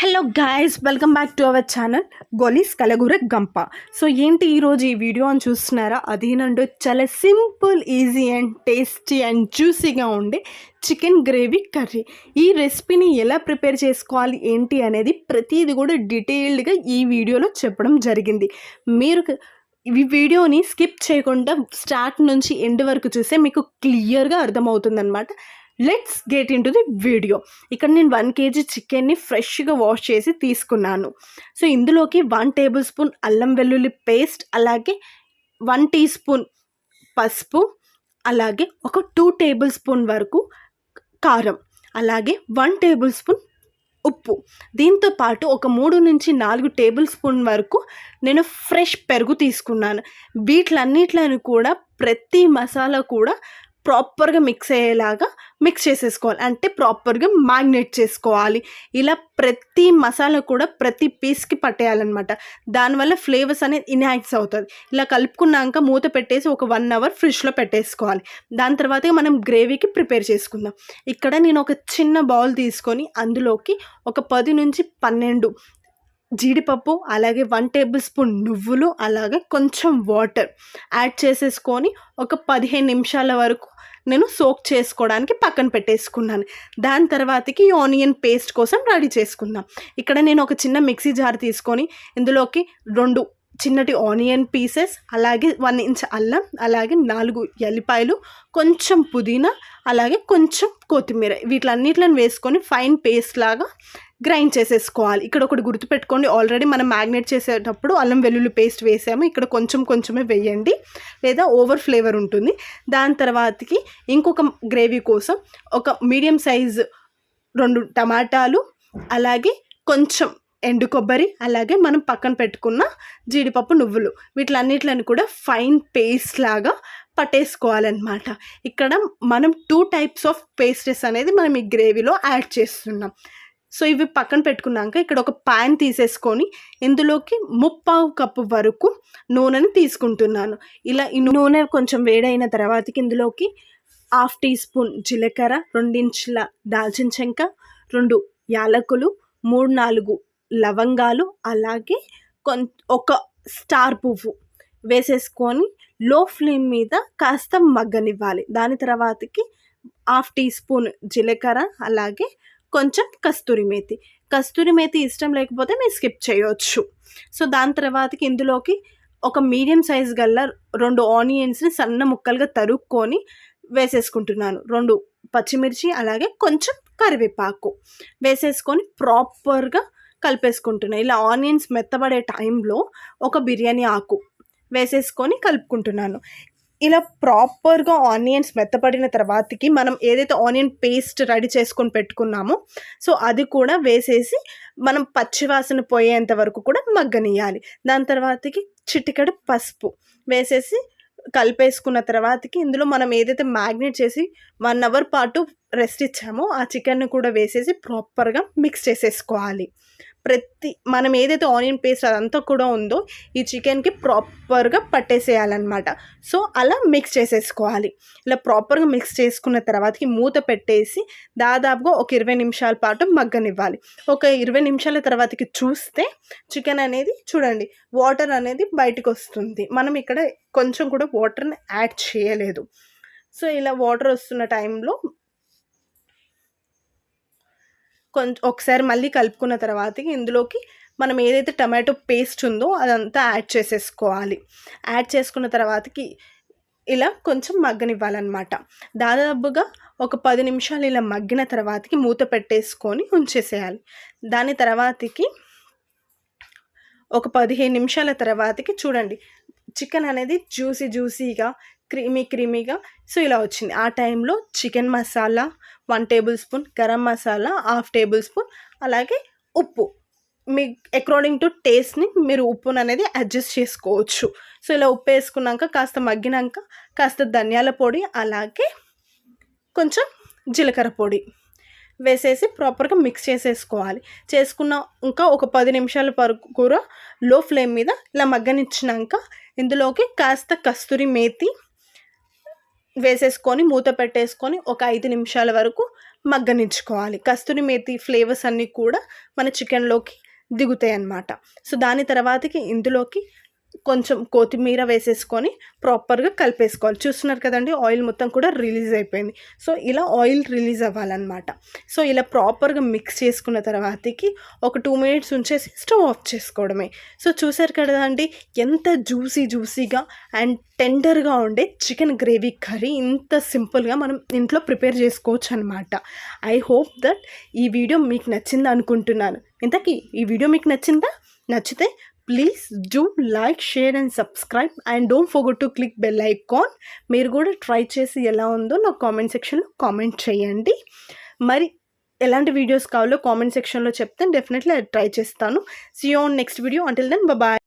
Hello guys welcome back to our channel Golis కలగూర గంప so ఏంటి ఈరోజు ఈ వీడియో అని చూస్తున్నారా? అదేనంటే చాలా simple easy and tasty and జ్యూసీగా ఉండే చికెన్ గ్రేవీ కర్రీ ఈ రెసిపీని ఎలా ప్రిపేర్ చేసుకోవాలి ఏంటి అనేది ప్రతిదీ కూడా డీటెయిల్డ్గా ఈ వీడియోలో చెప్పడం జరిగింది. మీరు ఈ వీడియోని స్కిప్ చేయకుండా స్టార్ట్ నుంచి ఎండ్ వరకు చూస్తే మీకు క్లియర్గా అర్థమవుతుందనమాట let's get into the video ఇక్కడ నేను వన్ కేజీ చికెన్ని ఫ్రెష్గా వాష్ చేసి తీసుకున్నాను. సో ఇందులోకి వన్ టేబుల్ స్పూన్ అల్లం వెల్లుల్లి పేస్ట్ అలాగే వన్ టీ స్పూన్ పసుపు అలాగే ఒక టూ టేబుల్ స్పూన్ వరకు కారం అలాగే వన్ టేబుల్ స్పూన్ ఉప్పు. దీంతో పాటు ఒక మూడు నుంచి నాలుగు టేబుల్ స్పూన్ వరకు నేను ఫ్రెష్ పెరుగు తీసుకున్నాను. వీటిలన్నిట్లను కూడా ప్రతి మసాలా కూడా ప్రాపర్గా మిక్స్ అయ్యేలాగా మిక్స్ చేసేసుకోవాలి. అంటే ప్రాపర్గా మ్యాగ్నేట్ చేసుకోవాలి. ఇలా ప్రతి మసాలా కూడా ప్రతి పీస్కి పట్టేయాలన్నమాట. దానివల్ల ఫ్లేవర్స్ అనేది ఇన్హాక్స్ అవుతుంది. ఇలా కలుపుకున్నాక మూత పెట్టేసి ఒక వన్ అవర్ ఫ్రిడ్జ్లో పెట్టేసుకోవాలి. దాని తర్వాత మనం గ్రేవీకి ప్రిపేర్ చేసుకుందాం. ఇక్కడ నేను ఒక చిన్న బౌల్ తీసుకొని అందులోకి ఒక పది నుంచి పన్నెండు జీడిపప్పు అలాగే వన్ టేబుల్ స్పూన్ నువ్వులు అలాగే కొంచెం వాటర్ యాడ్ చేసేసుకొని ఒక పదిహేను నిమిషాల వరకు నేను సోక్ చేసుకోవడానికి పక్కన పెట్టేసుకున్నాను. దాని తర్వాతకి ఆనియన్ పేస్ట్ కోసం రెడీ చేసుకుందాం. ఇక్కడ నేను ఒక చిన్న మిక్సీ జార్ తీసుకొని ఇందులోకి రెండు చిన్నటి ఆనియన్ పీసెస్ అలాగే వన్ ఇంచ్ అల్లం అలాగే నాలుగు ఎల్లిపాయలు కొంచెం పుదీనా అలాగే కొంచెం కొత్తిమీర. వీటిలన్నిటిని వేసుకొని ఫైన్ పేస్ట్ లాగా గ్రైండ్ చేసేసుకోవాలి. ఇక్కడ ఒకటి గుర్తుపెట్టుకోండి. ఆల్రెడీ మనం మ్యాగ్నేట్ చేసేటప్పుడు అల్లం వెల్లుల్లి పేస్ట్ వేసాము. ఇక్కడ కొంచెం కొంచెమే వేయండి. లేదా ఓవర్ ఫ్లేవర్ ఉంటుంది. దాని తర్వాతకి ఇంకొక గ్రేవీ కోసం ఒక మీడియం సైజ్ రెండు టమాటాలు అలాగే కొంచెం ఎండు కొబ్బరి అలాగే మనం పక్కన పెట్టుకున్న జీడిపప్పు నువ్వులు. వీటిలన్నిటిని కూడా ఫైన్ పేస్ట్ లాగా పట్టేసుకోవాలన్నమాట. ఇక్కడ మనం టూ టైప్స్ ఆఫ్ పేస్టెస్ అనేది మనం ఈ గ్రేవీలో యాడ్ చేస్తున్నాం. సో ఇవి పక్కన పెట్టుకున్నాక ఇక్కడ ఒక ప్యాన్ తీసేసుకొని ఇందులోకి ముప్పావు కప్పు వరకు నూనెని తీసుకుంటున్నాను. ఇలా ఈ నూనె కొంచెం వేడైన తర్వాతకి ఇందులోకి హాఫ్ టీ స్పూన్ జీలకర్ర రెండించుల దాల్చిన చెంక రెండు యాలకులు మూడు నాలుగు లవంగాలు అలాగే కొం ఒక స్టార్ పువ్వు వేసేసుకొని లో ఫ్లేమ్ మీద కాస్త మగ్గనివ్వాలి. దాని తర్వాతకి హాఫ్ టీ స్పూన్ జీలకర్ర అలాగే కొంచెం కస్తూరి మేతి. కస్తూరి మేతి ఇష్టం లేకపోతే మీరు స్కిప్ చేయొచ్చు. సో దాని తర్వాతకి ఇందులోకి ఒక మీడియం సైజ్ గల్లా రెండు ఆనియన్స్ని సన్న ముక్కలుగా తరుక్కొని వేసేసుకుంటున్నాను. రెండు పచ్చిమిర్చి అలాగే కొంచెం కరివేపాకు వేసేసుకొని ప్రాపర్గా కలిపేసుకుంటున్నాను ఇలా ఆనియన్స్ మెత్తబడే టైంలో ఒక బిర్యానీ ఆకు వేసేసుకొని కలుపుకుంటున్నాను. ఇలా ప్రాపర్గా ఆనియన్స్ మెత్తపడిన తర్వాతకి మనం ఏదైతే ఆనియన్ పేస్ట్ రెడీ చేసుకొని పెట్టుకున్నామో సో అది కూడా వేసేసి మనం పచ్చివాసన పోయేంత వరకు కూడా మగ్గనియాలి దాని తర్వాతకి చిటికడ పసుపు వేసేసి కలిపేసుకున్న తర్వాతకి ఇందులో మనం ఏదైతే మ్యాగ్నేట్ చేసి వన్ అవర్ పాటు రెస్ట్ ఇచ్చామో ఆ చికెన్ కూడా వేసేసి ప్రాపర్గా మిక్స్ చేసేసుకోవాలి. ప్రతి మనం ఏదైతే ఆనియన్ పేస్ట్ అదంతా కూడా ఉందో ఈ చికెన్కి ప్రాపర్గా పట్టేసేయాలన్నమాట. సో అలా మిక్స్ చేసేసుకోవాలి. ఇలా ప్రాపర్గా మిక్స్ చేసుకున్న తర్వాతకి మూత పెట్టేసి దాదాపుగా ఒక ఇరవై నిమిషాల పాటు మగ్గనివ్వాలి. ఒక ఇరవై నిమిషాల తర్వాతకి చూస్తే చికెన్ అనేది చూడండి వాటర్ అనేది బయటకు వస్తుంది మనం ఇక్కడ కొంచెం కూడా వాటర్ని యాడ్ చేయలేదు. సో ఇలా వాటర్ వస్తున్న టైంలో కొంచెం ఒకసారి మళ్ళీ కలుపుకున్న తర్వాతకి ఇందులోకి మనం ఏదైతే టమాటో పేస్ట్ ఉందో అదంతా యాడ్ చేసేసుకోవాలి. యాడ్ చేసుకున్న తర్వాతకి ఇలా కొంచెం మగ్గనివ్వాలన్నమాట. దాదాపుగా ఒక పది నిమిషాలు ఇలా మగ్గిన తర్వాతకి మూత పెట్టేసుకొని ఉంచేసేయాలి. దాని తర్వాతకి ఒక పదిహేను నిమిషాల తర్వాతకి చూడండి. చికెన్ అనేది జ్యూసీ జ్యూసీగా క్రీమీ క్రీమీగా సో ఇలా వచ్చింది. ఆ టైంలో chicken masala one tablespoon garam masala half tablespoon అలాగే ఉప్పు. మీ అకార్డింగ్ టు టేస్ట్ని మీరు ఉప్పును అనేది అడ్జస్ట్ చేసుకోవచ్చు. సో ఇలా ఉప్పు వేసుకున్నాక కాస్త మగ్గినాక కాస్త ధనియాల పొడి అలాగే కొంచెం జీలకర్ర పొడి వేసేసి ప్రాపర్గా మిక్స్ చేసేసుకోవాలి. చేసుకున్న ఇంకా ఒక పది నిమిషాల వరకు కూర లో ఫ్లేమ్ మీద ఇలా మగ్గనిచ్చినాక ఇందులోకి కాస్త కస్తూరి మేతి వేసేసుకొని మూత పెట్టేసుకొని ఒక ఐదు నిమిషాల వరకు మగ్గనించుకోవాలి కస్తూరి మేతి ఫ్లేవర్స్ అన్నీ కూడా మన చికెన్లోకి దిగుతాయి అన్నమాట సో దాని తర్వాతకి ఇందులోకి కొంచెం కొత్తిమీర వేసేసుకొని ప్రాపర్గా కలిపేసుకోవాలి. చూస్తున్నారు కదండి ఆయిల్ మొత్తం కూడా రిలీజ్ అయిపోయింది. సో ఇలా ఆయిల్ రిలీజ్ అవ్వాలన్నమాట. సో ఇలా ప్రాపర్గా మిక్స్ చేసుకున్న తర్వాతకి ఒక టూ మినిట్స్ ఉంచేసి స్టవ్ ఆఫ్ చేసుకోవడమే. సో చూసారు కదండి ఎంత జ్యూసీ జ్యూసీగా అండ్ టెండర్గా ఉండే చికెన్ గ్రేవీ కర్రీ ఇంత సింపుల్గా మనం ఇంట్లో ప్రిపేర్ చేసుకోవచ్చు అనమాట ఐ హోప్ దట్ ఈ వీడియో మీకు నచ్చింది అనుకుంటున్నాను. ఇంతకీ ఈ వీడియో మీకు నచ్చిందా? నచ్చితే please do like share and subscribe and don't forget to click bell icon మీరు కూడా ట్రై చేసి ఎలా ఉందో నాకు కామెంట్ సెక్షన్లో కామెంట్ చేయండి. మరి ఎలాంటి వీడియోస్ కావాలో కామెంట్ సెక్షన్లో చెప్తే డెఫినెట్లీ ట్రై చేస్తాను. See on next video until then bye